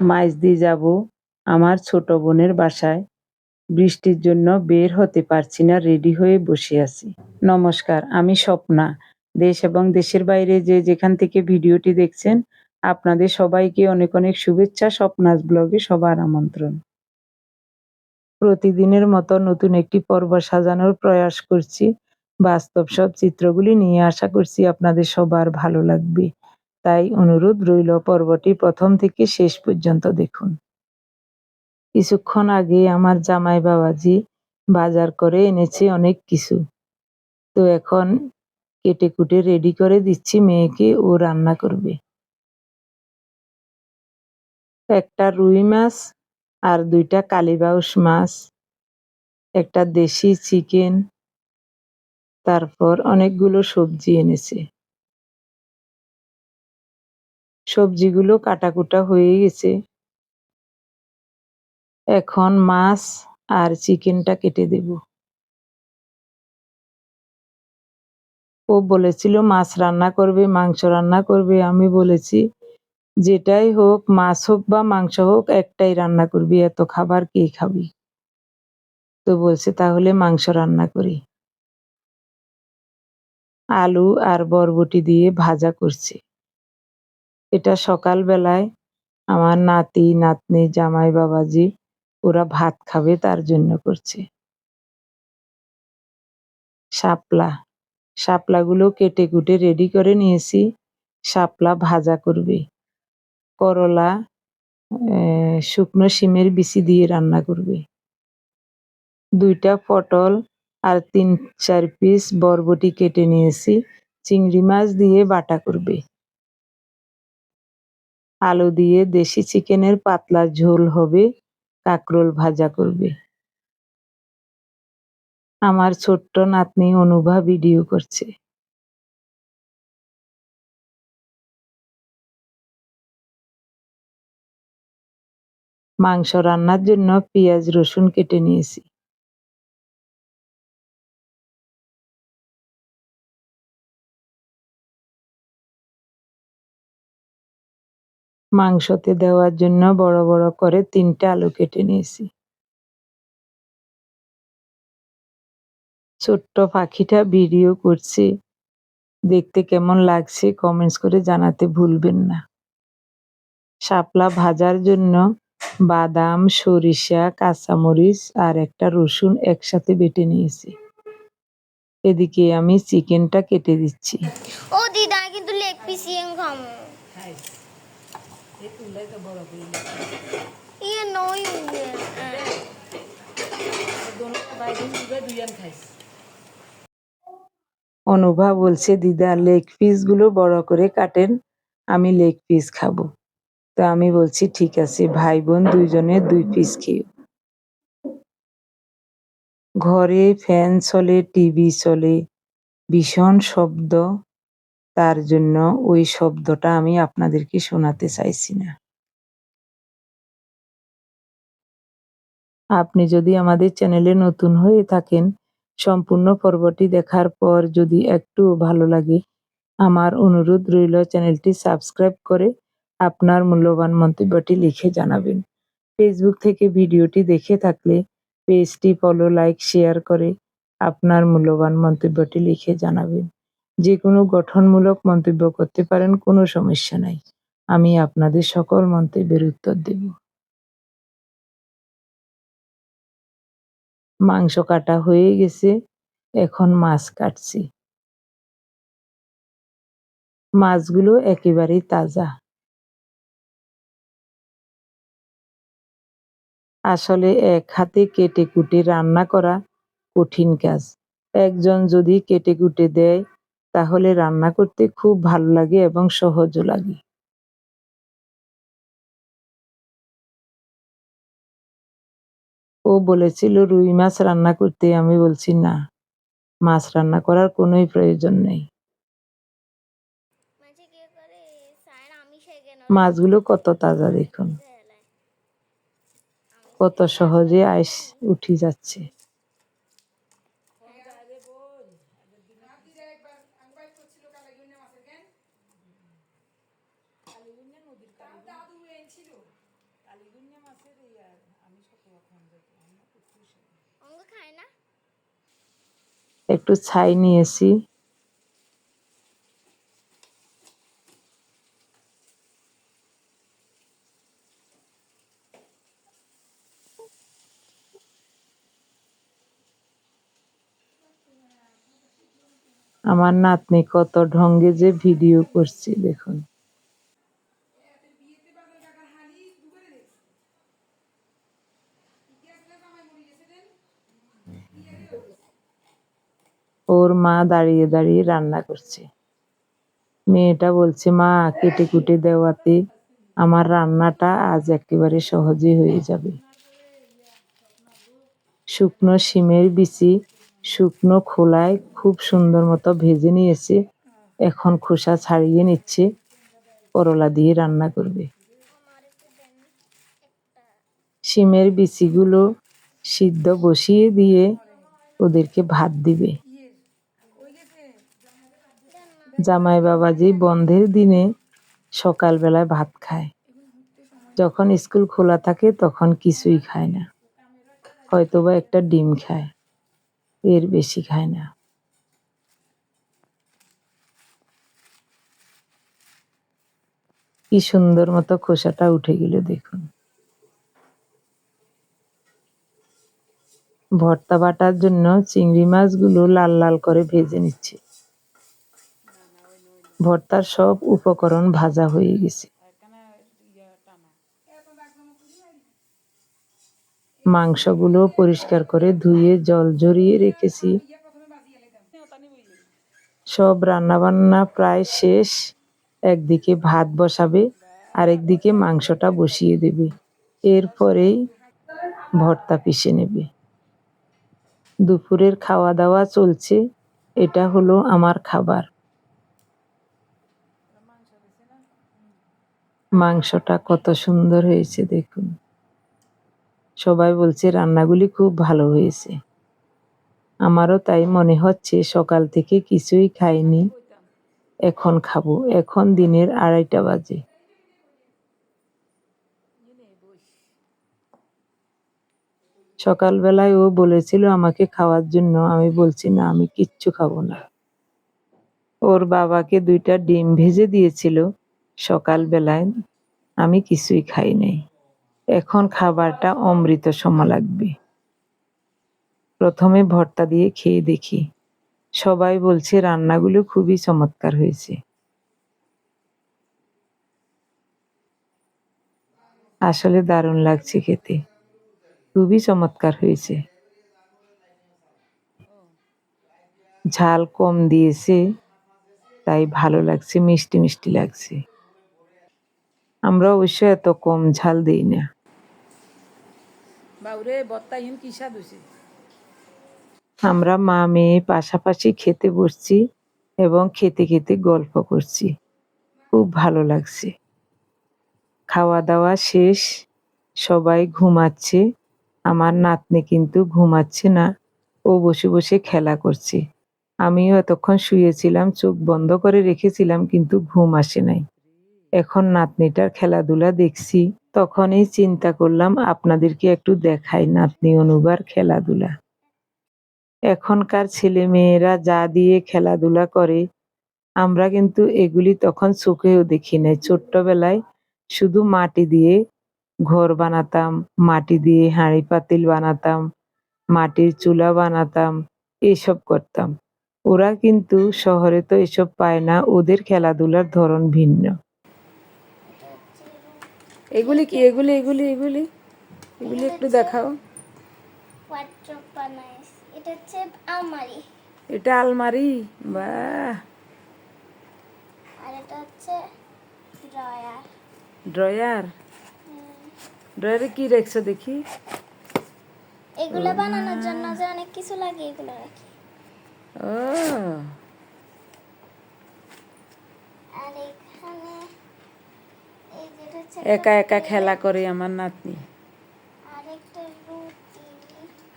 মাইজদি যাব আমার ছোট বোনের বাসায়। বৃষ্টির জন্য বের হতে পারছি না, রেডি হয়ে বসে আছি। নমস্কার, আমি স্বপ্না। দেশ এবং দেশের বাইরে যে যেখান থেকে ভিডিওটি দেখছেন, আপনাদের সবাইকে অনেক অনেক শুভেচ্ছা, স্বপ্নাস ব্লগে সবার আমন্ত্রণ। প্রতিদিনের মতো নতুন একটি পর্ব সাজানোর প্রয়াস করছি। বাস্তব সব চিত্রগুলি নিয়ে আশা করছি আপনাদের সবার ভালো লাগবে। তাই অনুরোধ রইল পর্বটি প্রথম থেকে শেষ পর্যন্ত দেখুন। কিছুক্ষণ আগে আমার জামাই বাবাজি বাজার করে এনেছে অনেক কিছু। তো এখন কেটে কুটে রেডি করে দিচ্ছি মেয়েকে, ও রান্না করবে। একটা রুই মাছ আর দুইটা কালীবাউস মাছ, একটা দেশি চিকেন, তারপর অনেকগুলো সবজি এনেছে। সবজিগুলো কাটাকুটা হয়ে গেছে। এখন মাছ আর চিকেনটা কেটে দেব। ও বলেছিল, মাছ রান্না করবে, মাংস রান্না করবে। আমি বলেছি, যেটাই হোক, মাছ হোক বা মাংস হোক, একটাই রান্না করবি, এত খাবার কে খাবি? তো বলছে, তাহলে মাংস রান্না করি। আলু আর বরবটি দিয়ে ভাজা করছে। এটা সকালবেলায় আমার নাতি, নাতনি, জামাই, বাবাজি, ওরা ভাত খাবে তার জন্য করছে। শাপলা। শাপলাগুলো কেটে কুটে রেডি করে নিয়েছি। শাপলা ভাজা করবে। করলা শুকনো শিমের বিচি দিয়ে রান্না করবে। দুইটা পটল আর তিন চার পিস বরবটি কেটে নিয়েছি। চিংড়ি মাছ দিয়ে বাটা করবে। আলু দিয়ে দেশি চিকেনের পাতলা ঝোল হবে, কাকরোল ভাজা করবে। আমার ছোট্ট নাতনি অনুভা ভিডিও করছে। মাংস রান্নার জন্য পেঁয়াজ রসুন কেটে নিয়েছি। মাংসতে দেওয়ার জন্য বড় বড় করে তিনটে আলু কেটে নিয়েছি। ছোট্ট পাখিটা ভিডিও করছে। দেখতে কেমন লাগছে কমেন্টস করে জানাতে ভুলবেন না। শাপলা ভাজার জন্য বাদাম সরিষা কাঁচামরিচ আর একটা রসুন একসাথে বেটে নিয়েছি। এদিকে আমি চিকেনটা কেটে দিচ্ছি। ও দিদা কিন্তু লেগ পিস ইয়ে খামো ইয়ে নই অনুভা বলছে, দিদা লেগ পিসগুলো বড় করে কাটেন, আমি লেগ পিস খাব। তো আমি বলছি, ঠিক আছে, ভাই বোন দুইজনে দুই পিস খেয়ে ঘরে ফ্যান চলে, টিভি চলে, ভীষণ শব্দ। তার জন্য ওই শব্দটা আমি আপনাদেরকে শোনাতে চাইছি না। আপনি যদি আমাদের চ্যানেলে নতুন হয়ে থাকেন, সম্পূর্ণ পর্বটি দেখার পর যদি একটু ভালো লাগে, আমার অনুরোধ রইল চ্যানেলটি সাবস্ক্রাইব করে আপনার মূল্যবান মন্তব্যটি লিখে জানাবেন। ফেসবুক থেকে ভিডিওটি দেখে থাকলে পেজটি ফলো, লাইক, শেয়ার করে আপনার মূল্যবান মন্তব্যটি লিখে জানাবেন। যে কোনো গঠনমূলক মন্তব্য করতে পারেন, কোনো সমস্যা নাই। আমি আপনাদের সকল মন্তব্যের উত্তর দেব। মাংস কাটা হয়ে গেছে, এখন মাছ কাটছি। মাছগুলো একেবারেই তাজা। আসলে এক হাতে কেটে কুটে রান্না করা কঠিন কাজ। একজন যদি কেটে কুটে দেয় তাহলে রান্না করতে খুব ভালো লাগে এবং সহজও লাগে। ও বলেছিল রুই মাছ রান্না করতে? আমি বলছি না মাছ রান্না করার কোনোই প্রয়োজন নেই। মাছগুলো কত তাজা দেখুন। কত সহজে আইস উঠি যাচ্ছে। অঙ্গ খায় না? একটু ছাই নিয়েছি। আমার নাতনি কত ঢঙ্গে যে ভিডিও করছি দেখুন। ওর মা দাঁড়িয়ে দাঁড়িয়ে রান্না করছে। মেয়েটা বলছে, মা কেটে কুটে দেওয়াতে আমার রান্নাটা আজ একেবারে সহজে হয়ে যাবে। শুকনো শিমের বিচি শুকনো খোলায় খুব সুন্দর মতো ভেজে নিয়েছে। এখন খোসা ছাড়িয়ে নিচ্ছে, করলা দিয়ে রান্না করবে। শিমের বিচিগুলো সিদ্ধ বসিয়ে দিয়ে ওদেরকে ভাত দিবে। জামাই বাবাজি বন্ধের দিনে সকালবেলায় ভাত খায়। যখন স্কুল খোলা থাকে তখন কিছুই খায় না। হয়তোবা একটা ডিম খায়, এর বেশি খায় না। কি সুন্দর মতো খোসাটা উঠে গেল দেখুন। ভর্তা বাটার জন্য চিংড়ি মাছগুলো লাল লাল করে ভেজে নিচ্ছে। ভর্তার সব উপকরণ ভাজা হয়ে গেছে। মাংসগুলো পরিষ্কার করে ধুয়ে জল ঝরিয়ে রেখেছি। সব রান্না বান্না প্রায় শেষ। একদিকে ভাত বসাবে, আরেকদিকে মাংসটা বসিয়ে দেবে। এরপরেই ভর্তা পিষে নেবে। দুপুরের খাওয়া দাওয়া চলছে। এটা হলো আমার খাবার। মাংসটা কত সুন্দর হয়েছে, দেখুন। সবাই বলছে, রান্নাগুলি খুব ভালো হয়েছে। আমারও তাই মনে হচ্ছে, সকাল থেকে কিছুই খাইনি, এখন খাব। এখন দিনের আড়াইটা বাজে। সকালবেলায় ও বলেছিল আমাকে খাওয়ার জন্য। আমি বলছি, না, আমি কিচ্ছু খাব না। ওর বাবাকে দুইটা ডিম ভেজে দিয়েছিল। সকালবেলায় আমি কিছুই খাই নাই। এখন খাবারটা অমৃত সম লাগবে। প্রথমে ভর্তা দিয়ে খেয়ে দেখি। সবাই বলছে রান্নাগুলো খুবই চমৎকার হয়েছে। আসলে দারুণ লাগছে খেতে। খুবই চমৎকার হয়েছে। ঝাল কম দিয়েছে, তাই ভালো লাগছে, মিষ্টি মিষ্টি লাগছে। আমরা অবশ্য এত কম ঝাল দিই না। বাউরে বত্তা ইন কি স্বাদ আমরা মা মেয়ে পাশাপাশি খেতে বসছি এবং খেতে খেতে গল্প করছি। খুব ভালো লাগছে। খাওয়া দাওয়া শেষ সবাই ঘুমাচ্ছে। আমার নাতনি কিন্তু ঘুমাচ্ছে না ও বসে বসে খেলা করছে। আমিও এতক্ষণ শুয়েছিলাম চোখ বন্ধ করে রেখেছিলাম কিন্তু ঘুম আসে নাই। এখন নাতনিটার খেলাধুলা দেখছি। তখনই চিন্তা করলাম, আপনাদেরকে একটু দেখাই নাতনি অনুবার খেলাধুলা। এখনকার ছেলে মেয়েরা যা দিয়ে খেলাধুলা করে, আমরা কিন্তু এগুলি তখন চোখেও দেখি নাই। ছোট্টবেলায় শুধু মাটি দিয়ে ঘর বানাতাম, মাটি দিয়ে হাঁড়ি পাতিল বানাতাম, মাটির চুলা বানাতাম, এসব করতাম। ওরা কিন্তু শহরে তো এসব পায় না, ওদের খেলাধুলার ধরন ভিন্ন। এগুলি কি? এগুলি এগুলি এগুলি? এগুলি একটু দেখাও। এটা হচ্ছে আলমারি। এটা আলমারি? বাহ! আর এটা হচ্ছে ড্রয়ার। ড্রয়ার? ড্রয়ারে কি রেখছো দেখি? এগুলো বানানোর জন্য যে অনেক কিছু লাগে এগুলো রাখি ও। আর এখানে একা একা খেলা করে আমার নাতনি।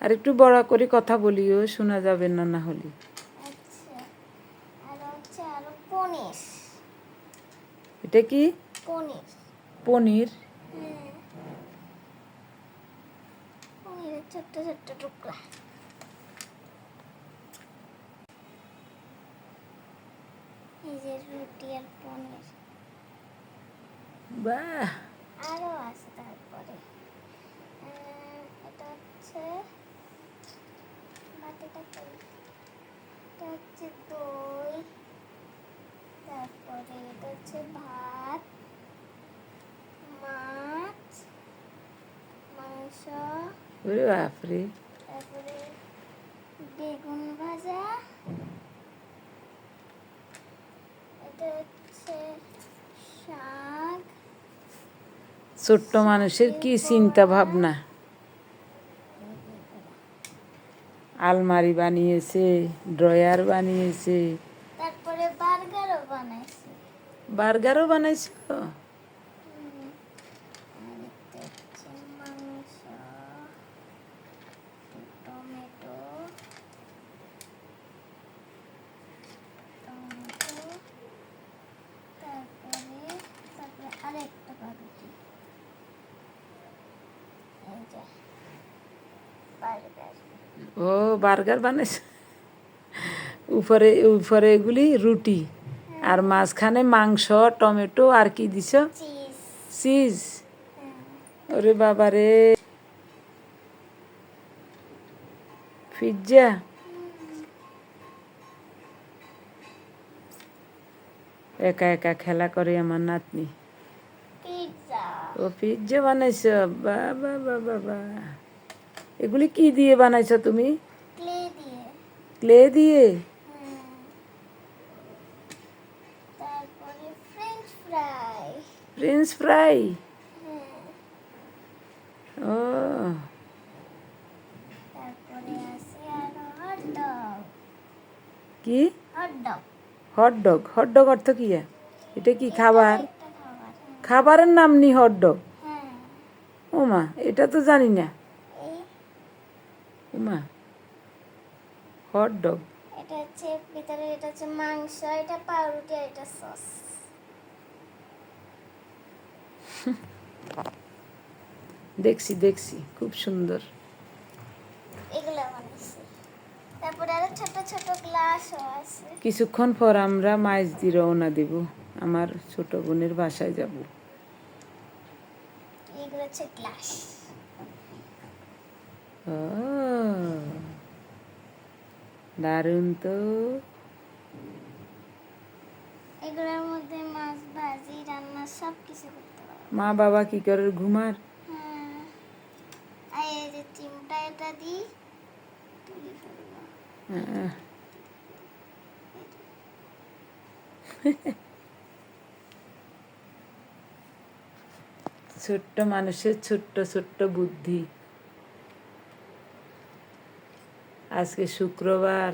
আর একটা বড় করে কথা বলিও শোনা যাবে না না হলে। আচ্ছা এটা কি? পনির। হ্যাঁ। ছোট্ট ছোট্ট টুকরা। এই যে রুটি আর পনির। বাহ আরও আছে তারপরে। এটা হচ্ছে বাটিটা এটা হচ্ছে দই। তারপরে এটা হচ্ছে ভাত মাছ মাংস। ওরে বাপরে। তারপরে বেগুন ভাজা। এটা হচ্ছে শাক। ছোট্ট মানুষের কি চিন্তা ভাবনা? আলমারি বানিয়েছে ড্রয়ার বানিয়েছে। তারপরে বার্গারও বানাইছি। বার্গারও বানাইছো হুম। আর এটা হচ্ছে মাংস টমেটো টমেটো তারপরে তারপরে আরেকটা পাউরুটি এই যে বার্গার ও বার্গার বানাইছে। উপরে উপরে এগুলি রুটি। আর মাঝখানে মাংস টমেটো আর কি দিছ? চিজ ওরে বাবা রে পিজ্জা একা একা খেলা করে আমার নাতনি। ও পিজ্জা বানাইছ। বাবা বাবা বা এগুলি কি দিয়ে বানাইছ তুমি? ক্লে দিয়ে। ক্লে দিয়ে? তারপরে ফ্রেঞ্চ ফ্রাই। French fry? ও। তারপরে আছে আরও হট ডগ কি? Hot dog hot dog hot dog অর্থ কি এটা কি খাবার। খাবারের নাম নি হট ডগ ওমা এটা তো জানি না। ওমা। Hot dog. এটা হচ্ছে ভিতরে এটা হচ্ছে মাংস এটা পাউরুটি আর এটা সস। দেখছি দেখছি খুব সুন্দর। এগুলো বানাইছি। তারপরে আরও ছোট ছোট গ্লাসও আছে। কিছুক্ষণ পর আমরা মাছ দিয়ে রওনা দেব। আমার ছোট বোনের বাসায় যাব। এগুলো হচ্ছে গ্লাস। ও দারুণ তো। এগুলোর মধ্যে মাছ ভাজি রান্না সব কিছু করতে পারো। মা বাবা কি করে? ঘুমার? হ্যাঁ। আর এই যে চিমটা এটা তুলে ফেলব। ছোট্ট মানুষের ছোট্ট ছোট্ট বুদ্ধি। আজকে শুক্রবার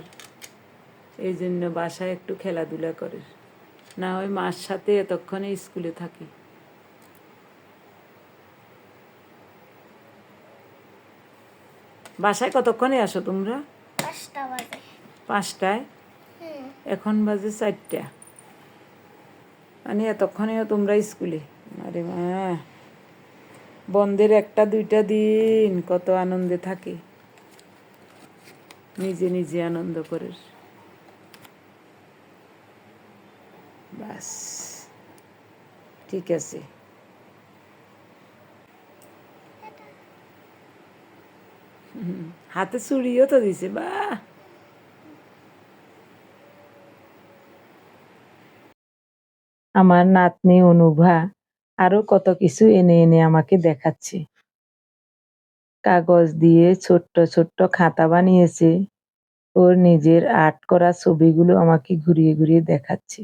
এই জন্য বাসায় একটু খেলাধুলা করে। না ওই মার সাথে এতক্ষণে স্কুলে থাকি। বাসায় কতক্ষণে আসো তোমরা? পাঁচটা পাঁচটায়? এখন বাজে চারটা। মানে এতক্ষণেও তোমরা স্কুলে? আরে মা বন্ধের একটা দুইটা দিন কত আনন্দে থাকে। নিজে নিজে আনন্দ করে বাস। ঠিক আছে। হাতে চুড়িও তো দিছে, বাহ! আমার নাতনি অনুভা আরও কত কিছু এনে এনে আমাকে দেখাচ্ছে। কাগজ দিয়ে ছোট্ট ছোট্ট খাতা বানিয়েছে। ওর নিজের আর্ট করা ছবিগুলো আমাকে ঘুরিয়ে ঘুরিয়ে দেখাচ্ছে।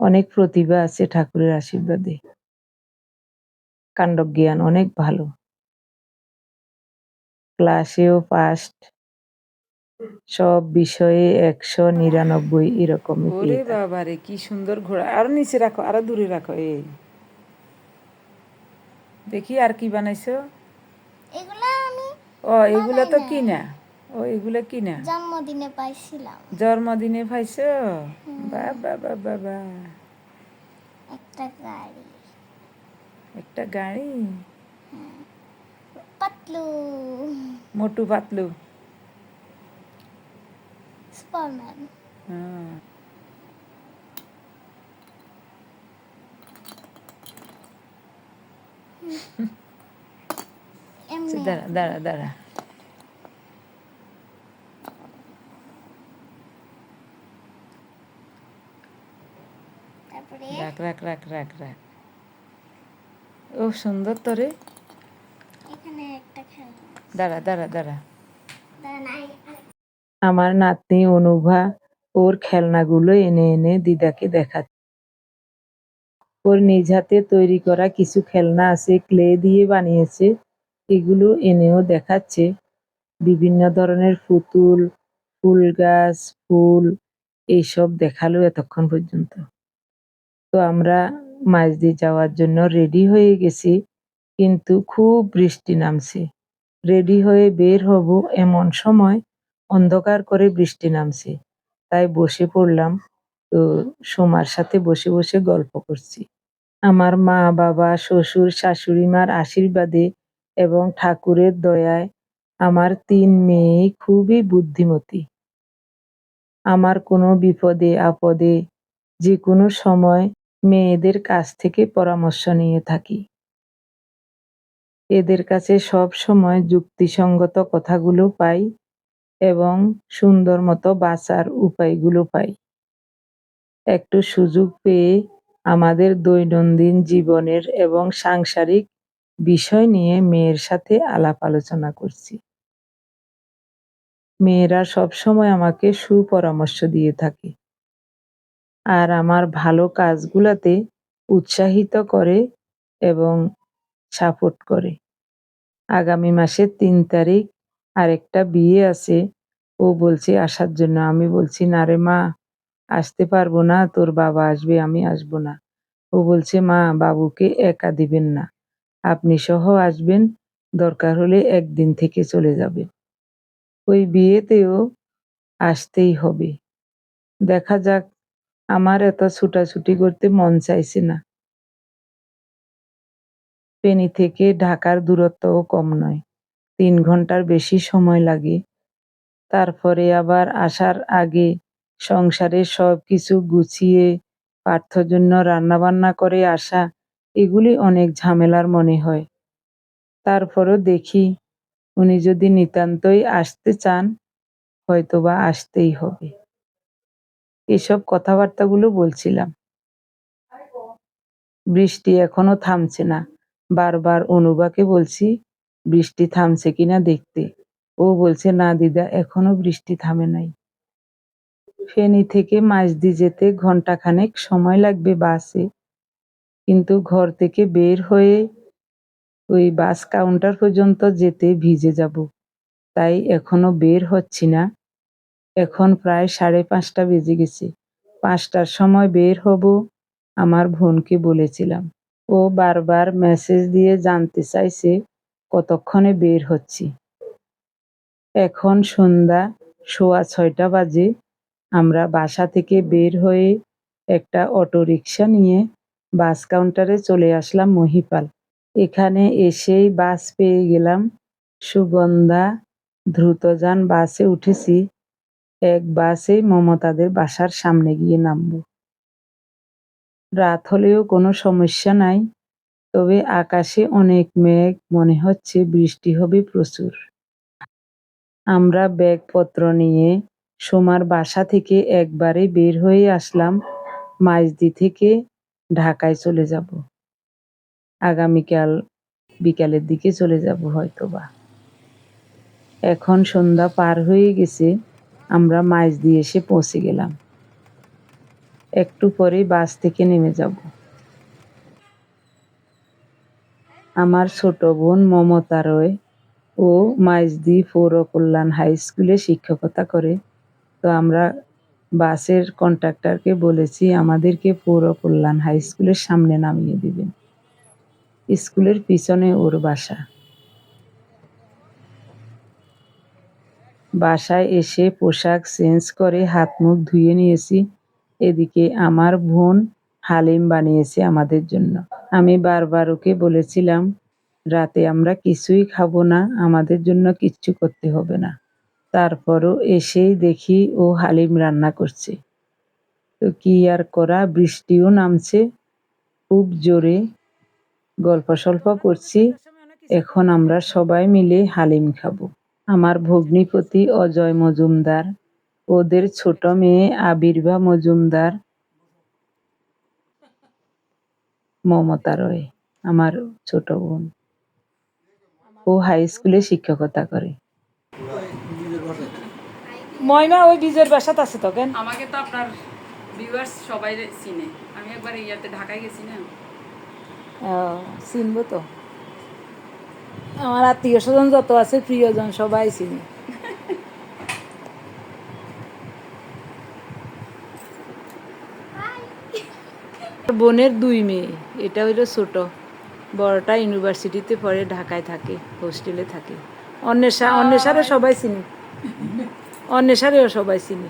অনেক প্রতিভা আছে ঠাকুরের আশীর্বাদে। কাণ্ডজ্ঞান অনেক ভালো। ক্লাসেও ফার্স্ট সব বিষয়ে একশো নিরানব্বই এরকম ওরে বাবা রে কি সুন্দর ঘোড়া। আরও নিচে রাখো আরও দূরে রাখো এই। দেখি আর কি বানাইছো। এগুলো আমি ও এগুলো তো কিনা? ও এগুলো কিনা? জন্মদিনে পাইছিলাম। জন্মদিনে পাইছো? বাবা বাবা বাবা একটা গাড়ি। একটা গাড়ি? পাতলু। মোটু পাতলু। সুপারম্যান। হ্যাঁ দাঁড়া দাঁড়া দাঁড়া। তারপরে? রাখ রাখ রাখ রাখ রাখ। ও সুন্দর তো রে এখানে একটা খেলনা দাঁড়া দাঁড়া দাঁড়া। দাঁড়া আমার নাতনি অনুভা ওর খেলনাগুলো এনে এনে দিদাকে দেখাচ্ছে। ওর নিজ হাতে তৈরি করা কিছু খেলনা আছে ক্লে দিয়ে বানিয়েছে। এগুলো এনেও দেখাচ্ছে। বিভিন্ন ধরনের পুতুল, ফুল গাছ, ফুল, এইসব দেখাল এতক্ষণ পর্যন্ত। তো আমরা মাছ দিয়ে যাওয়ার জন্য রেডি হয়ে গেছি, কিন্তু খুব বৃষ্টি নামছে। রেডি হয়ে বের হব এমন সময় অন্ধকার করে বৃষ্টি নামছে। তাই বসে পড়লাম, তো সোমার সাথে বসে বসে গল্প করছি। আমার মা, বাবা, শ্বশুর শাশুড়ি মার আশীর্বাদে এবং ঠাকুরের দয়ায় আমার তিন মেয়ে খুবই বুদ্ধিমতী। আমার কোনো বিপদে, আপদে যে কোনো সময় মেয়েদের কাছ থেকে পরামর্শ নিয়ে থাকি। এদের কাছে সব সময় যুক্তিসঙ্গত কথাগুলো পাই এবং সুন্দর মতো বাঁচার উপায়গুলো পাই। একটু সুযোগ পেয়ে আমাদের দৈনন্দিন জীবনের এবং সাংসারিক বিষয় নিয়ে মেয়ের সাথে আলাপ আলোচনা করছি। মেয়েরা সবসময় আমাকে সুপরামর্শ দিয়ে থাকে। আর আমার ভালো কাজগুলাতে উৎসাহিত করে এবং সাপোর্ট করে। আগামী মাসের তিন তারিখ আরেকটা বিয়ে আছে। ও বলছে, আসার জন্য। আমি বলছি, না রে মা, আসতে পারব না। তোর বাবা আসবে, আমি আসব না। ও বলছে, মা, বাবুকে একা দিবেন না। আপনি সহ আসবেন, দরকার হলে একদিন থেকে চলে যাবেন। ওই বিয়েতেও আসতেই হবে। দেখা যাক, আমার এত ছুটাছুটি করতে মন চাইছে না। ফেনী থেকে ঢাকার দূরত্বও কম নয়, তিন ঘণ্টার বেশি সময় লাগে। তারপরে আবার আসার আগে সংসারের সব কিছু গুছিয়ে, পার্থর জন্য রান্নাবান্না করে আসা এগুলি অনেক ঝামেলার মনে হয়। তারপরও দেখি উনি যদি নিতান্তই আসতে চান, হয়তোবা আসতেই হবে। এসব কথাবার্তাগুলো বলছিলাম। বৃষ্টি এখনও থামছে না। বারবার অনুবাকে বলছি, বৃষ্টি থামছে কিনা দেখতে। ও বলছে, না দিদা, এখনও বৃষ্টি থামে নাই। ফেনী থেকে মাঝদি যেতে ঘন্টাখানেক সময় লাগবে বাসে। কিন্তু ঘর থেকে বের হয়ে ওই বাস কাউন্টার পর্যন্ত যেতে ভিজে যাব। তাই এখনও বের হচ্ছি না। এখন প্রায় সাড়ে পাঁচটা বেজে গেছে। পাঁচটার সময় বের হব, আমার বোনকে বলেছিলাম। ও বারবার মেসেজ দিয়ে জানতে চাইছে কতক্ষণে বের হচ্ছি। এখন সন্ধ্যা সোয়া ছয়টা বাজে। আমরা বাসা থেকে বের হয়ে একটা অটো রিক্সা নিয়ে বাস কাউন্টারে চলে আসলাম মহিপাল। এখানে এসেই বাস পেয়ে গেলাম। সুগন্ধা, দ্রুতযান বাসে উঠেছি। এক বাসেই মমতাদের বাসার সামনে গিয়ে নামবো। রাত হলেও কোনো সমস্যা নাই, তবে আকাশে অনেক মেঘ, মনে হচ্ছে বৃষ্টি হবে প্রচুর। আমরা ব্যাগপত্র নিয়ে সোমার বাসা থেকে একবারে বের হয়ে আসলাম। মাইজদি থেকে ঢাকায় চলে যাব। আগামীকাল বিকালের দিকে চলে যাব হয়তোবা। এখন সন্ধ্যা পার হয়ে গেছে, আমরা মাইজদি এসে পৌঁছে গেলাম। একটু পরে বাস থেকে নেমে যাব। আমার ছোট বোন মমতা রয় ও মাইজদি পৌর কল্যাণ হাই স্কুলে শিক্ষকতা করে। তো আমরা বাসের কন্ট্রাক্টরকে বলেছি, আমাদেরকে পৌর কল্যাণ হাই স্কুলের সামনে নামিয়ে দিবেন। স্কুলের পিছনে ওর বাসা। বাসায় এসে পোশাক চেঞ্জ করে হাত মুখ ধুয়ে নিয়েছি। এদিকে আমার বোন হালিম বানিয়েছে আমাদের জন্য। আমি বারবার ওকে বলেছিলাম, রাতে আমরা কিছুই খাব না, আমাদের জন্য কিচ্ছু করতে হবে না। তারপরও এসেই দেখি ও হালিম রান্না করছে। তো কি আর করা, বৃষ্টিও নামছে, খুব জোরে গল্প সল্প করছি। এখন আমরা সবাই মিলে হালিম খাব। আমার ভগ্নিপতি অজয় মজুমদার, ওদের ছোট মেয়ে আবির্ভা মজুমদার, মমতা রয়, আমার ছোট বোন। ও হাই স্কুলে শিক্ষকতা করে। ময়না ওই বীজের বাসাত আছে তো কেন? আমাকে তো আপনার ভিউয়ার্স সবাই চিনে। আমি একবার ইয়াতে ঢাকায় গেছি না? চিনবো তো। আমার আত্মীয় স্বজন যত আছে প্রিয়জন সবাই চিনি। বোনের দুই মেয়ে এটা হইল ছোট। বড়টা ইউনিভার্সিটিতে পড়ে ঢাকায় থাকে হোস্টেলে থাকে। অন্বেষা অন্বেষারে সবাই চিনি। অন্বেষারেও সবাই চিনি।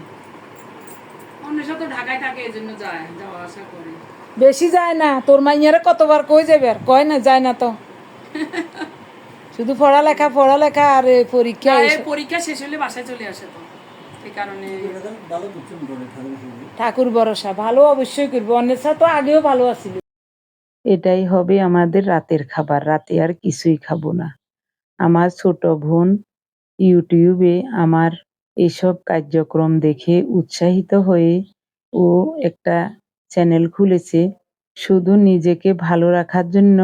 অন্যের সাথে ঢাকায় থাকে এই যায় যাওয়া আসা করে। বেশি যায় না তোর মাইয়ারে কতবার কই যাবে আর? কয় না যায় না তো। শুধু পড়ালেখা পড়ালেখা আর পরীক্ষা পরীক্ষা শেষ হলে বাসায় চলে আসে তো। ঠাকুর ভরসা ভালো অবশ্যই করব। অন্যের তো আগেও ভালো আছিল। এটাই হবে আমাদের রাতের খাবার। রাতে আর কিছুই খাব না। আমার ছোট বোন ইউটিউবে আমার এসব কার্যক্রম দেখে উৎসাহিত হয়ে ও একটা চ্যানেল খুলেছে। শুধু নিজেকে ভালো রাখার জন্য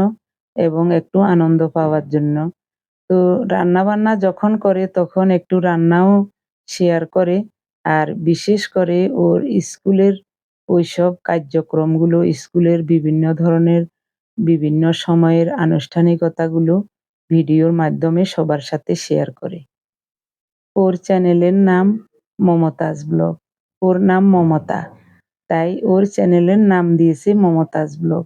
এবং একটু আনন্দ পাওয়ার জন্য। তো রান্না বান্না যখন করে তখন একটু রান্নাও শেয়ার করে আর বিশেষ করে ওর স্কুলের ওইসব কার্যক্রমগুলো, স্কুলের বিভিন্ন ধরনের বিভিন্ন সময়ের আনুষ্ঠানিকতাগুলো ভিডিওর মাধ্যমে সবার সাথে শেয়ার করে। ওর চ্যানেলের নাম মমতাজ ব্লগ। ওর নাম মমতা। তাই ওর চ্যানেলের নাম দিয়েছে মমতাজ ব্লগ।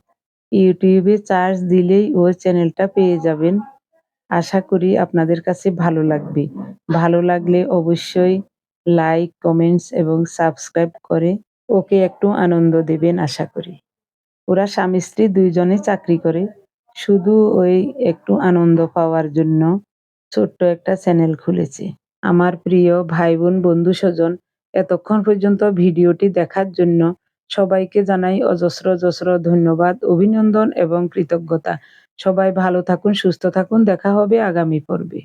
ইউটিউবে চার্জ দিলেই ওর চ্যানেলটা পেয়ে যাবেন। আশা করি আপনাদের কাছে ভালো লাগবে। ভালো লাগলে অবশ্যই লাইক, কমেন্টস এবং সাবস্ক্রাইব করে ওকে একটু আনন্দ দেবেন আশা করি। ওরা স্বামী স্ত্রী দুইজনে চাকরি করে। শুধু ওই একটু আনন্দ পাওয়ার জন্য ছোট্ট একটা চ্যানেল খুলেছে। আমার প্রিয় ভাই বোন বন্ধু স্বজন এতক্ষণ পর্যন্ত ভিডিওটি দেখার জন্য সবাইকে জানাই অজস্র অজস্র ধন্যবাদ, অভিনন্দন এবং কৃতজ্ঞতা। সবাই ভালো থাকুন, সুস্থ থাকুন। দেখা হবে আগামী পর্বে।